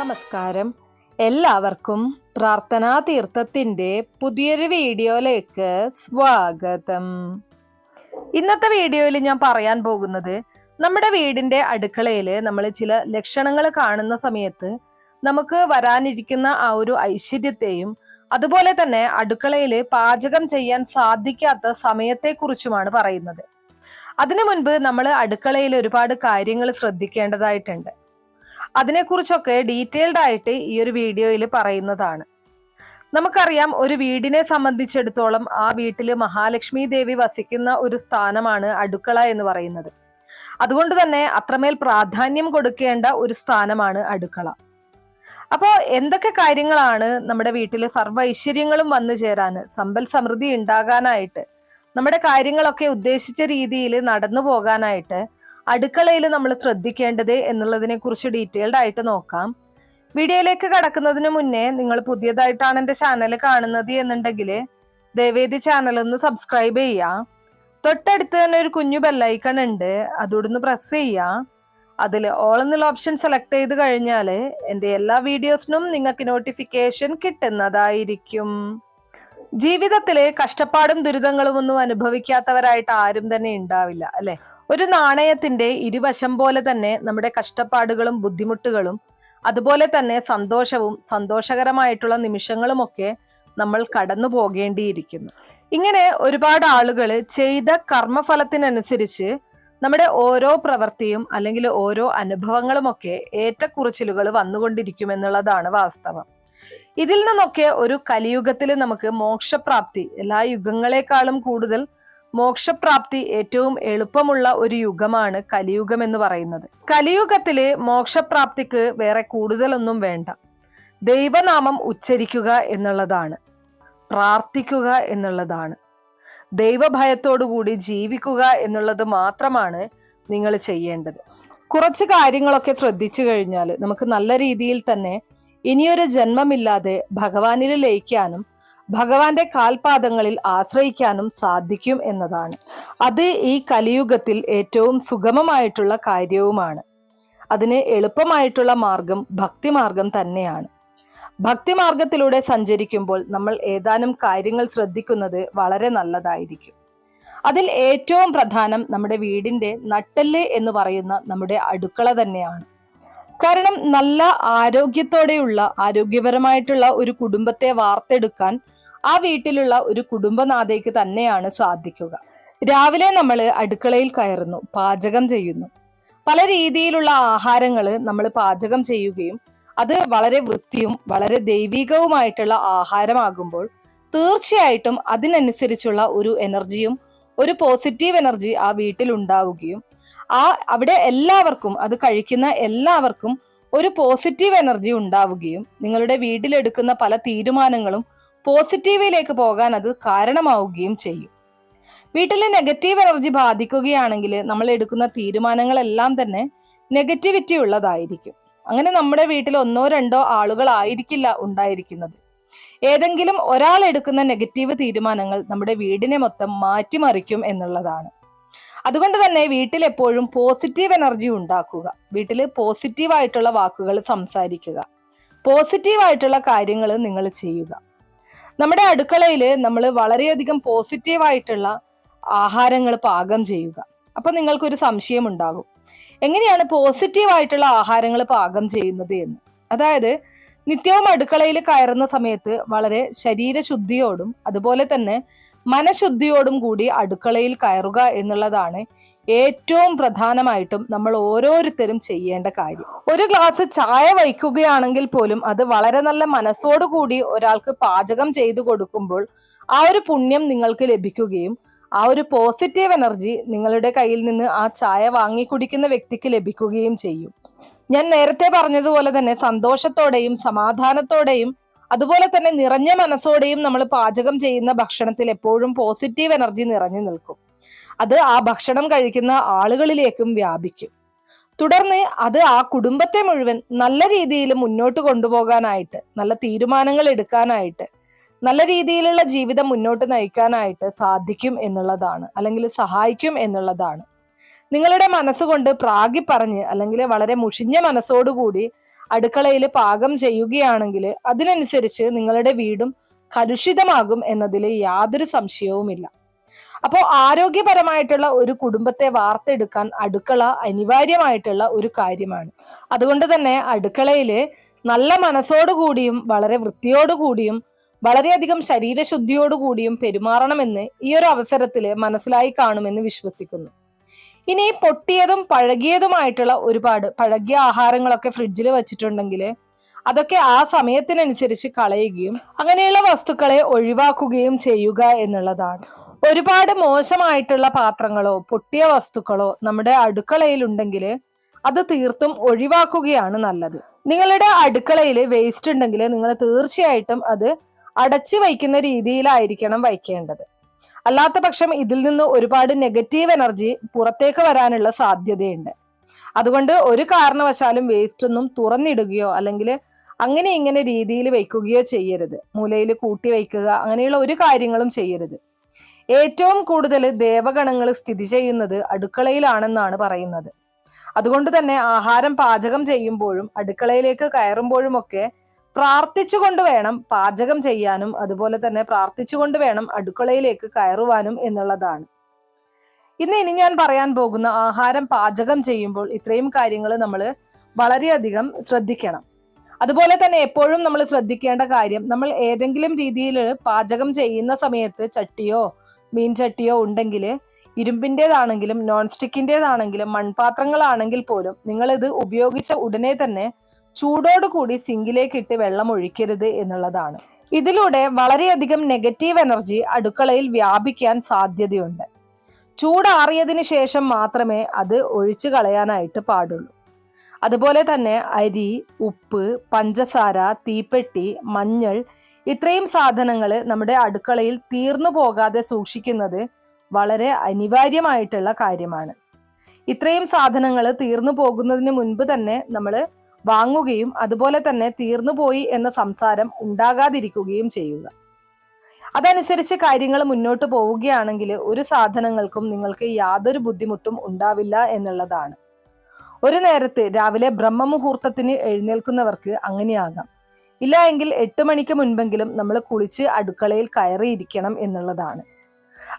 നമസ്കാരം. എല്ലാവർക്കും പ്രാർത്ഥനാ തീർത്ഥത്തിന്റെ പുതിയൊരു വീഡിയോയിലേക്ക് സ്വാഗതം. ഇന്നത്തെ വീഡിയോയിൽ ഞാൻ പറയാൻ പോകുന്നത് നമ്മുടെ വീടിന്റെ അടുക്കളയിൽ നമ്മൾ ചില ലക്ഷണങ്ങൾ കാണുന്ന സമയത്ത് നമുക്ക് വരാനിരിക്കുന്ന ആ ഒരു ഐശ്വര്യത്തെയും അതുപോലെ തന്നെ അടുക്കളയിൽ പാചകം ചെയ്യാൻ സാധിക്കാത്ത സമയത്തെ സമയത്തെക്കുറിച്ചുമാണ് പറയുന്നത്. അതിനു മുൻപ് നമ്മൾ അടുക്കളയിൽ ഒരുപാട് കാര്യങ്ങൾ ശ്രദ്ധിക്കേണ്ടതായിട്ടുണ്ട്. അതിനെക്കുറിച്ചൊക്കെ ഡീറ്റെയിൽഡ് ആയിട്ട് ഈ ഒരു വീഡിയോയിൽ പറയുന്നതാണ്. നമുക്കറിയാം ഒരു വീടിനെ സംബന്ധിച്ചിടത്തോളം ആ വീട്ടിൽ മഹാലക്ഷ്മി ദേവി വസിക്കുന്ന ഒരു സ്ഥാനമാണ് അടുക്കള എന്ന് പറയുന്നത്. അതുകൊണ്ട് തന്നെ അത്രമേൽ പ്രാധാന്യം കൊടുക്കേണ്ട ഒരു സ്ഥാനമാണ് അടുക്കള. അപ്പോൾ എന്തൊക്കെ കാര്യങ്ങളാണ് നമ്മുടെ വീട്ടിൽ സർവ ഐശ്വര്യങ്ങളും വന്നു ചേരാൻ സമ്പൽ സമൃദ്ധി ഉണ്ടാകാനായിട്ട് നമ്മുടെ കാര്യങ്ങളൊക്കെ ഉദ്ദേശിച്ച രീതിയിൽ നടന്നു പോകാനായിട്ട് അടുക്കളയിൽ നമ്മൾ ശ്രദ്ധിക്കേണ്ടത് എന്നുള്ളതിനെ കുറിച്ച് ഡീറ്റെയിൽഡ് ആയിട്ട് നോക്കാം. വീഡിയോയിലേക്ക് കടക്കുന്നതിന് മുന്നേ നിങ്ങൾ പുതിയതായിട്ടാണ് എന്റെ ചാനൽ കാണുന്നത് എന്നുണ്ടെങ്കിൽ ദേവേദി ചാനൽ ഒന്ന് സബ്സ്ക്രൈബ് ചെയ്യാം. തൊട്ടടുത്ത് തന്നെ ഒരു കുഞ്ഞു ബെല്ലൈക്കൺ ഉണ്ട്. അതോടൊന്ന് പ്രസ് ചെയ്യാം. അതിൽ ഓൾ എന്നുള്ള ഓപ്ഷൻ സെലക്ട് ചെയ്ത് കഴിഞ്ഞാൽ എന്റെ എല്ലാ വീഡിയോസിനും നിങ്ങൾക്ക് നോട്ടിഫിക്കേഷൻ കിട്ടുന്നതായിരിക്കും. ജീവിതത്തിലെ കഷ്ടപ്പാടും ദുരിതങ്ങളും ഒന്നും അനുഭവിക്കാത്തവരായിട്ട് ആരും തന്നെ ഉണ്ടാവില്ല അല്ലെ? ഒരു നാണയത്തിന്റെ ഇരുവശം പോലെ തന്നെ നമ്മുടെ കഷ്ടപ്പാടുകളും ബുദ്ധിമുട്ടുകളും അതുപോലെ തന്നെ സന്തോഷവും സന്തോഷകരമായിട്ടുള്ള നിമിഷങ്ങളുമൊക്കെ നമ്മൾ കടന്നു പോകേണ്ടിയിരിക്കുന്നു. ഇങ്ങനെ ഒരുപാട് ആളുകൾ ചെയ്ത കർമ്മഫലത്തിനനുസരിച്ച് നമ്മുടെ ഓരോ പ്രവൃത്തിയും അല്ലെങ്കിൽ ഓരോ അനുഭവങ്ങളുമൊക്കെ ഏറ്റക്കുറച്ചിലുകൾ വന്നുകൊണ്ടിരിക്കുമെന്നുള്ളതാണ് വാസ്തവം. ഇതിൽ നിന്നൊക്കെ ഒരു കലിയുഗത്തിൽ നമുക്ക് മോക്ഷപ്രാപ്തി എല്ലാ യുഗങ്ങളെക്കാളും കൂടുതൽ മോക്ഷപ്രാപ്തി ഏറ്റവും എളുപ്പമുള്ള ഒരു യുഗമാണ് കലിയുഗം എന്ന് പറയുന്നത്. കലിയുഗത്തിൽ മോക്ഷപ്രാപ്തിക്ക് വേറെ കൂടുതലൊന്നും വേണ്ട. ദൈവനാമം ഉച്ചരിക്കുക എന്നുള്ളതാണ്. പ്രാർത്ഥിക്കുക എന്നുള്ളതാണ്. ദൈവഭയത്തോടുകൂടി ജീവിക്കുക എന്നുള്ളത് മാത്രമാണ് നിങ്ങൾ ചെയ്യേണ്ടത്. കുറച്ച് കാര്യങ്ങളൊക്കെ ശ്രദ്ധിച്ചു കഴിഞ്ഞാൽ നമുക്ക് നല്ല രീതിയിൽ തന്നെ ഇനിയൊരു ജന്മമില്ലാതെ ഭഗവാനിൽ ലയിക്കാനും ഭഗവാന്റെ കാൽപാദങ്ങളിൽ ആശ്രയിക്കാനും സാധിക്കും എന്നതാണ്. അത് ഈ കലിയുഗത്തിൽ ഏറ്റവും സുഗമമായിട്ടുള്ള കാര്യവുമാണ്. അതിന് എളുപ്പമായിട്ടുള്ള മാർഗം ഭക്തിമാർഗം തന്നെയാണ്. ഭക്തിമാർഗത്തിലൂടെ സഞ്ചരിക്കുമ്പോൾ നമ്മൾ ഏതാനും കാര്യങ്ങൾ ശ്രദ്ധിക്കുന്നത് വളരെ നല്ലതായിരിക്കും. അതിൽ ഏറ്റവും പ്രധാനം നമ്മുടെ വീടിന്റെ നട്ടൽ എന്ന് പറയുന്ന നമ്മുടെ അടുക്കള തന്നെയാണ്. കാരണം നല്ല ആരോഗ്യത്തോടെയുള്ള ആരോഗ്യപരമായിട്ടുള്ള ഒരു കുടുംബത്തെ വാർത്തെടുക്കാൻ ആ വീട്ടിലുള്ള ഒരു കുടുംബനാഥയ്ക്ക് തന്നെയാണ് സാധിക്കുക. രാവിലെ നമ്മൾ അടുക്കളയിൽ കയറുന്നു പാചകം ചെയ്യുന്നു. പല രീതിയിലുള്ള ആഹാരങ്ങൾ നമ്മൾ പാചകം ചെയ്യുകയും അത് വളരെ വൃത്തിയും വളരെ ദൈവികവുമായിട്ടുള്ള ആഹാരമാകുമ്പോൾ തീർച്ചയായിട്ടും അതിനനുസരിച്ചുള്ള ഒരു എനർജിയും ഒരു പോസിറ്റീവ് എനർജി ആ വീട്ടിൽ ഉണ്ടാവുകയും ആ അവിടെ എല്ലാവർക്കും അത് കഴിക്കുന്ന എല്ലാവർക്കും ഒരു പോസിറ്റീവ് എനർജി ഉണ്ടാവുകയും നിങ്ങളുടെ വീട്ടിലെടുക്കുന്ന പല തീരുമാനങ്ങളും പോസിറ്റീവിലേക്ക് പോകാൻ അത് കാരണമാവുകയും ചെയ്യും. വീട്ടിലെ നെഗറ്റീവ് എനർജി ബാധിക്കുകയാണെങ്കിൽ നമ്മൾ എടുക്കുന്ന തീരുമാനങ്ങളെല്ലാം തന്നെ നെഗറ്റിവിറ്റി ഉള്ളതായിരിക്കും. അങ്ങനെ നമ്മുടെ വീട്ടിൽ ഒന്നോ രണ്ടോ ആളുകളായിരിക്കില്ല ഉണ്ടായിരിക്കുന്നത്. ഏതെങ്കിലും ഒരാൾ എടുക്കുന്ന നെഗറ്റീവ് തീരുമാനങ്ങൾ നമ്മുടെ വീടിനെ മൊത്തം മാറ്റിമറിക്കും എന്നുള്ളതാണ്. അതുകൊണ്ട് തന്നെ വീട്ടിൽ എപ്പോഴും പോസിറ്റീവ് എനർജി ഉണ്ടാക്കുക. വീട്ടിൽ പോസിറ്റീവായിട്ടുള്ള വാക്കുകൾ സംസാരിക്കുക. പോസിറ്റീവായിട്ടുള്ള കാര്യങ്ങൾ നിങ്ങൾ ചെയ്യുക. നമ്മുടെ അടുക്കളയിൽ നമ്മൾ വളരെയധികം പോസിറ്റീവായിട്ടുള്ള ആഹാരങ്ങൾ പാകം ചെയ്യുക. അപ്പൊ നിങ്ങൾക്കൊരു സംശയം ഉണ്ടാകും. എങ്ങനെയാണ് പോസിറ്റീവായിട്ടുള്ള ആഹാരങ്ങൾ പാകം ചെയ്യുന്നത് എന്ന്? അതായത് നിത്യവും അടുക്കളയിൽ കയറുന്ന സമയത്ത് വളരെ ശരീരശുദ്ധിയോടും അതുപോലെ തന്നെ മനഃശുദ്ധിയോടും കൂടി അടുക്കളയിൽ കയറുക എന്നുള്ളതാണ് ഏറ്റവും പ്രധാനമായിട്ടും നമ്മൾ ഓരോരുത്തരും ചെയ്യേണ്ട കാര്യം. ഒരു ഗ്ലാസ് ചായ വയ്ക്കുകയാണെങ്കിൽ പോലും അത് വളരെ നല്ല മനസ്സോടുകൂടി ഒരാൾക്ക് പാചകം ചെയ്തു കൊടുക്കുമ്പോൾ ആ ഒരു പുണ്യം നിങ്ങൾക്ക് ലഭിക്കുകയും ആ ഒരു പോസിറ്റീവ് എനർജി നിങ്ങളുടെ കയ്യിൽ നിന്ന് ആ ചായ വാങ്ങി കുടിക്കുന്ന വ്യക്തിക്ക് ലഭിക്കുകയും ചെയ്യും. ഞാൻ നേരത്തെ പറഞ്ഞതുപോലെ തന്നെ സന്തോഷത്തോടെയും സമാധാനത്തോടെയും അതുപോലെ തന്നെ നിറഞ്ഞ മനസ്സോടെയും നമ്മൾ പാചകം ചെയ്യുന്ന ഭക്ഷണത്തിൽ എപ്പോഴും പോസിറ്റീവ് എനർജി നിറഞ്ഞു നിൽക്കും. അത് ആ ഭക്ഷണം കഴിക്കുന്ന ആളുകളിലേക്കും വ്യാപിക്കും. തുടർന്ന് അത് ആ കുടുംബത്തെ മുഴുവൻ നല്ല രീതിയിൽ മുന്നോട്ട് കൊണ്ടുപോകാനായിട്ട് നല്ല തീരുമാനങ്ങൾ എടുക്കാനായിട്ട് നല്ല രീതിയിലുള്ള ജീവിതം മുന്നോട്ട് നയിക്കാനായിട്ട് സാധിക്കും എന്നുള്ളതാണ് അല്ലെങ്കിൽ സഹായിക്കും എന്നുള്ളതാണ്. നിങ്ങളുടെ മനസ്സുകൊണ്ട് പ്രാഗി പറഞ്ഞ് അല്ലെങ്കിൽ വളരെ മുഷിഞ്ഞ മനസ്സോടുകൂടി അടുക്കളയിൽ പാകം ചെയ്യുകയാണെങ്കിൽ അതിനനുസരിച്ച് നിങ്ങളുടെ വീടും കലുഷിതമാകും എന്നതിൽ യാതൊരു സംശയവുമില്ല. അപ്പോൾ ആരോഗ്യപരമായിട്ടുള്ള ഒരു കുടുംബത്തെ വാർത്തെടുക്കാൻ അടുക്കള അനിവാര്യമായിട്ടുള്ള ഒരു കാര്യമാണ്. അതുകൊണ്ട് തന്നെ അടുക്കളയിൽ നല്ല മനസ്സോടുകൂടിയും വളരെ വൃത്തിയോടുകൂടിയും വളരെയധികം ശരീരശുദ്ധിയോടുകൂടിയും പെരുമാറണമെന്ന് ഈ ഒരു അവസരത്തിൽ മനസ്സിലായി കാണുമെന്ന് വിശ്വസിക്കുന്നു. ഇനി പൊട്ടിയതും പഴകിയതുമായിട്ടുള്ള ഒരുപാട് പഴകിയ ആഹാരങ്ങളൊക്കെ ഫ്രിഡ്ജിൽ വെച്ചിട്ടുണ്ടെങ്കിൽ അതൊക്കെ ആ സമയത്തിനനുസരിച്ച് കളയുകയും അങ്ങനെയുള്ള വസ്തുക്കളെ ഒഴിവാക്കുകയും ചെയ്യുക എന്നുള്ളതാണ്. ഒരുപാട് മോശമായിട്ടുള്ള പാത്രങ്ങളോ പൊട്ടിയ വസ്തുക്കളോ നമ്മുടെ അടുക്കളയിൽ ഉണ്ടെങ്കിൽ അത് തീർത്തും ഒഴിവാക്കുകയാണ് നല്ലത്. നിങ്ങളുടെ അടുക്കളയിൽ വേസ്റ്റ് ഉണ്ടെങ്കിൽ നിങ്ങൾ തീർച്ചയായിട്ടും അത് അടച്ചു വയ്ക്കുന്ന രീതിയിലായിരിക്കണം വയ്ക്കേണ്ടത്. അല്ലാത്ത പക്ഷം ഇതിൽ നിന്ന് ഒരുപാട് നെഗറ്റീവ് എനർജി പുറത്തേക്ക് വരാനുള്ള സാധ്യതയുണ്ട്. അതുകൊണ്ട് ഒരു കാരണവശാലും വേസ്റ്റ് ഒന്നും തുറന്നിടുകയോ അല്ലെങ്കിൽ അങ്ങനെ ഇങ്ങനെ രീതിയിൽ വയ്ക്കുകയോ ചെയ്യരുത്. മൂലയിൽ കൂട്ടി വയ്ക്കുക അങ്ങനെയുള്ള ഒരു കാര്യങ്ങളും ചെയ്യരുത്. ഏറ്റവും കൂടുതൽ ദേവഗണങ്ങൾ സ്ഥിതി ചെയ്യുന്നത് അടുക്കളയിലാണെന്നാണ് പറയുന്നത്. അതുകൊണ്ട് തന്നെ ആഹാരം പാചകം ചെയ്യുമ്പോഴും അടുക്കളയിലേക്ക് കയറുമ്പോഴുമൊക്കെ പ്രാർത്ഥിച്ചുകൊണ്ട് വേണം പാചകം ചെയ്യാനും അതുപോലെ തന്നെ പ്രാർത്ഥിച്ചുകൊണ്ട് വേണം അടുക്കളയിലേക്ക് കയറുവാനും എന്നുള്ളതാണ്. ഇന്ന് ഇനി ഞാൻ പറയാൻ പോകുന്ന ആഹാരം പാചകം ചെയ്യുമ്പോൾ ഇത്രയും കാര്യങ്ങൾ നമ്മൾ വളരെയധികം ശ്രദ്ധിക്കണം. അതുപോലെ തന്നെ എപ്പോഴും നമ്മൾ ശ്രദ്ധിക്കേണ്ട കാര്യം നമ്മൾ ഏതെങ്കിലും രീതിയിൽ പാചകം ചെയ്യുന്ന സമയത്ത് ചട്ടിയോ മീൻ ചട്ടിയോ ഉണ്ടെങ്കിൽ ഇരുമ്പിന്റെതാണെങ്കിലും നോൺ സ്റ്റിക്കിന്റെതാണെങ്കിലും മൺപാത്രങ്ങളാണെങ്കിൽ പോലും നിങ്ങളിത് ഉപയോഗിച്ച ഉടനെ തന്നെ ചൂടോടുകൂടി സിങ്കിലേക്ക് ഇട്ട് വെള്ളം ഒഴിക്കരുത് എന്നുള്ളതാണ്. ഇതിലൂടെ വളരെയധികം നെഗറ്റീവ് എനർജി അടുക്കളയിൽ വ്യാപിക്കാൻ സാധ്യതയുണ്ട്. ചൂടാറിയതിന് ശേഷം മാത്രമേ അത് ഒഴിച്ചു കളയാനായിട്ട് പാടുള്ളൂ. അതുപോലെ തന്നെ അരി ഉപ്പ് പഞ്ചസാര തീപ്പെട്ടി മഞ്ഞൾ ഇത്രയും സാധനങ്ങൾ നമ്മുടെ അടുക്കളയിൽ തീർന്നു പോകാതെ സൂക്ഷിക്കുന്നത് വളരെ അനിവാര്യമായിട്ടുള്ള കാര്യമാണ്. ഇത്രയും സാധനങ്ങൾ തീർന്നു പോകുന്നതിന് മുൻപ് തന്നെ നമ്മൾ വാങ്ങുകയും അതുപോലെ തന്നെ തീർന്നു പോയി എന്ന സംസാരം ഉണ്ടാകാതിരിക്കുകയും ചെയ്യുക. അതനുസരിച്ച് കാര്യങ്ങൾ മുന്നോട്ട് പോവുകയാണെങ്കിൽ ഒരു സാധനങ്ങൾക്കും നിങ്ങൾക്ക് യാതൊരു ബുദ്ധിമുട്ടും ഉണ്ടാവില്ല എന്നുള്ളതാണ്. ഒരു നേരത്തെ രാവിലെ ബ്രഹ്മമുഹൂർത്തത്തിന് എഴുന്നേൽക്കുന്നവർക്ക് അങ്ങനെയാകാം. ഇല്ല എങ്കിൽ എട്ട് മണിക്ക് മുൻപെങ്കിലും നമ്മൾ കുളിച്ച് അടുക്കളയിൽ കയറിയിരിക്കണം എന്നുള്ളതാണ്.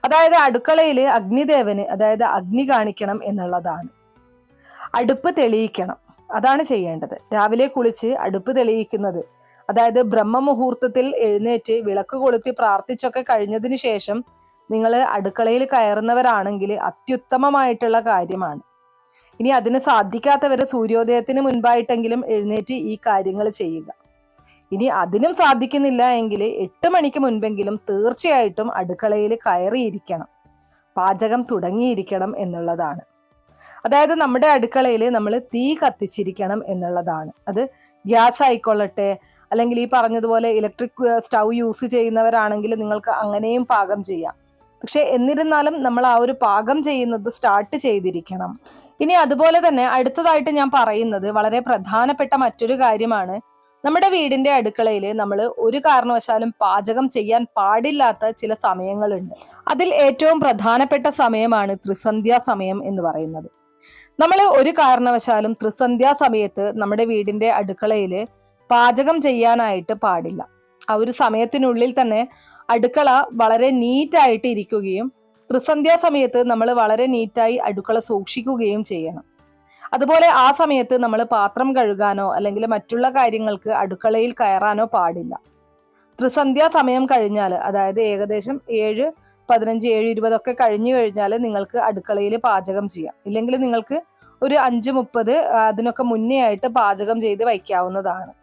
അതായത് അടുക്കളയിൽ അഗ്നിദേവന് അതായത് അഗ്നി കാണിക്കണം എന്നുള്ളതാണ്. അടുപ്പ് തെളിയിക്കണം. അതാണ് ചെയ്യേണ്ടത്. രാവിലെ കുളിച്ച് അടുപ്പ് തെളിയിക്കുന്നത്. അതായത് ബ്രഹ്മമുഹൂർത്തത്തിൽ എഴുന്നേറ്റ് വിളക്ക് കൊളുത്തി പ്രാർത്ഥിച്ചൊക്കെ കഴിഞ്ഞതിന് ശേഷം നിങ്ങൾ അടുക്കളയിൽ കയറുന്നവരാണെങ്കിൽ അത്യുത്തമമായിട്ടുള്ള കാര്യമാണ്. ഇനി അതിന് സാധിക്കാത്തവരെ സൂര്യോദയത്തിന് മുൻപായിട്ടെങ്കിലും എഴുന്നേറ്റ് ഈ കാര്യങ്ങൾ ചെയ്യുക. ഇനി അതിനും സാധിക്കുന്നില്ല എങ്കിൽ എട്ട് മണിക്ക് മുൻപെങ്കിലും തീർച്ചയായിട്ടും അടുക്കളയിൽ കയറിയിരിക്കണം. പാചകം തുടങ്ങിയിരിക്കണം എന്നുള്ളതാണ്. അതായത് നമ്മുടെ അടുക്കളയിൽ നമ്മൾ തീ കത്തിച്ചിരിക്കണം എന്നുള്ളതാണ്. അത് ഗ്യാസ് ആയിക്കൊള്ളട്ടെ അല്ലെങ്കിൽ ഈ പറഞ്ഞതുപോലെ ഇലക്ട്രിക് സ്റ്റൗ യൂസ് ചെയ്യുന്നവരാണെങ്കിൽ നിങ്ങൾക്ക് അങ്ങനെയും പാകം ചെയ്യാം. പക്ഷെ എന്നിരുന്നാലും നമ്മൾ ആ ഒരു പാകം ചെയ്യുന്നത് സ്റ്റാർട്ട് ചെയ്തിരിക്കണം. ഇനി അതുപോലെ തന്നെ അടുത്തതായിട്ട് ഞാൻ പറയുന്നത് വളരെ പ്രധാനപ്പെട്ട മറ്റൊരു കാര്യമാണ് നമ്മുടെ വീടിന്റെ അടുക്കളയിൽ നമ്മൾ ഒരു കാരണവശാലും പാചകം ചെയ്യാൻ പാടില്ലാത്ത ചില സമയങ്ങളുണ്ട്. അതിൽ ഏറ്റവും പ്രധാനപ്പെട്ട സമയമാണ് ത്രിസന്ധ്യാ സമയം എന്ന് പറയുന്നത്. നമ്മൾ ഒരു കാരണവശാലും ത്രിസന്ധ്യാ സമയത്ത് നമ്മുടെ വീടിന്റെ അടുക്കളയിൽ പാചകം ചെയ്യാനായിട്ട് പാടില്ല. ആ ഒരു സമയത്തിനുള്ളിൽ തന്നെ അടുക്കള വളരെ നീറ്റായിട്ട് ഇരിക്കുകയും ത്രിസന്ധ്യാ സമയത്ത് നമ്മൾ വളരെ നീറ്റായി അടുക്കള സൂക്ഷിക്കുകയും ചെയ്യണം. അതുപോലെ ആ സമയത്ത് നമ്മൾ പാത്രം കഴുകാനോ അല്ലെങ്കിൽ മറ്റുള്ള കാര്യങ്ങൾക്ക് അടുക്കളയിൽ കയറാനോ പാടില്ല. ത്രിസന്ധ്യാ സമയം കഴിഞ്ഞാൽ അതായത് ഏകദേശം ഏഴ് പതിനഞ്ച് ഏഴ് ഇരുപതൊക്കെ കഴിഞ്ഞു കഴിഞ്ഞാൽ നിങ്ങൾക്ക് അടുക്കളയിൽ പാചകം ചെയ്യാം. ഇല്ലെങ്കിൽ നിങ്ങൾക്ക് ഒരു അഞ്ച് മുപ്പത് അതിനൊക്കെ മുന്നേ ആയിട്ട് പാചകം ചെയ്ത് വയ്ക്കാവുന്നതാണ്.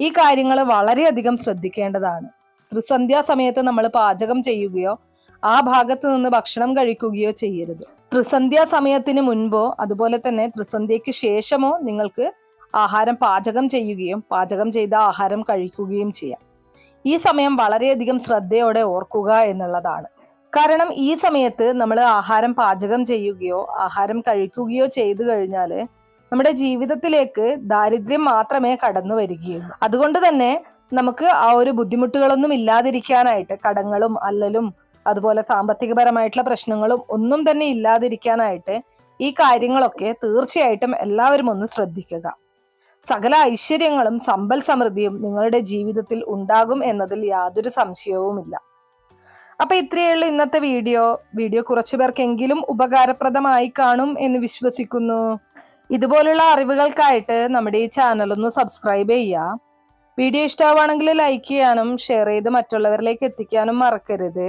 ഈ കാര്യങ്ങൾ വളരെയധികം ശ്രദ്ധിക്കേണ്ടതാണ്. ത്രിസന്ധ്യാ സമയത്ത് നമ്മൾ പാചകം ചെയ്യുകയോ ആ ഭാഗത്ത് നിന്ന് ഭക്ഷണം കഴിക്കുകയോ ചെയ്യരുത്. ത്രിസന്ധ്യാ സമയത്തിന് മുൻപോ അതുപോലെ തന്നെ ത്രിസന്ധ്യയ്ക്ക് ശേഷമോ നിങ്ങൾക്ക് ആഹാരം പാചകം ചെയ്യുകയും പാചകം ചെയ്ത ആഹാരം കഴിക്കുകയും ചെയ്യാം. ഈ സമയം വളരെയധികം ശ്രദ്ധയോടെ ഓർക്കുക എന്നുള്ളതാണ്. കാരണം ഈ സമയത്ത് നമ്മൾ ആഹാരം പാചകം ചെയ്യുകയോ ആഹാരം കഴിക്കുകയോ ചെയ്തു കഴിഞ്ഞാൽ നമ്മുടെ ജീവിതത്തിലേക്ക് ദാരിദ്ര്യം മാത്രമേ കടന്നു വരികയുള്ളൂ. അതുകൊണ്ട് തന്നെ നമുക്ക് ആ ഒരു ബുദ്ധിമുട്ടുകളൊന്നും ഇല്ലാതിരിക്കാനായിട്ട് കടങ്ങളും അല്ലലും അതുപോലെ സാമ്പത്തികപരമായിട്ടുള്ള പ്രശ്നങ്ങളും ഒന്നും തന്നെ ഇല്ലാതിരിക്കാനായിട്ട് ഈ കാര്യങ്ങളൊക്കെ തീർച്ചയായിട്ടും എല്ലാവരും ഒന്ന് ശ്രദ്ധിക്കുക. സകല ഐശ്വര്യങ്ങളും സമ്പൽ സമൃദ്ധിയും നിങ്ങളുടെ ജീവിതത്തിൽ ഉണ്ടാകും എന്നതിൽ യാതൊരു സംശയവുമില്ല. അപ്പൊ ഇത്രയുള്ള ഇന്നത്തെ വീഡിയോ. വീഡിയോ കുറച്ചു പേർക്കെങ്കിലും ഉപകാരപ്രദമായി കാണും എന്ന് വിശ്വസിക്കുന്നു. ഇതുപോലുള്ള അറിവുകൾക്കായിട്ട് നമ്മുടെ ഈ ചാനൽ ഒന്ന് സബ്സ്ക്രൈബ് ചെയ്യുക. വീഡിയോ ഇഷ്ടമാണെങ്കിൽ ലൈക്ക് ചെയ്യാനും ഷെയർ ചെയ്ത് മറ്റുള്ളവരിലേക്ക് എത്തിക്കാനും മറക്കരുത്.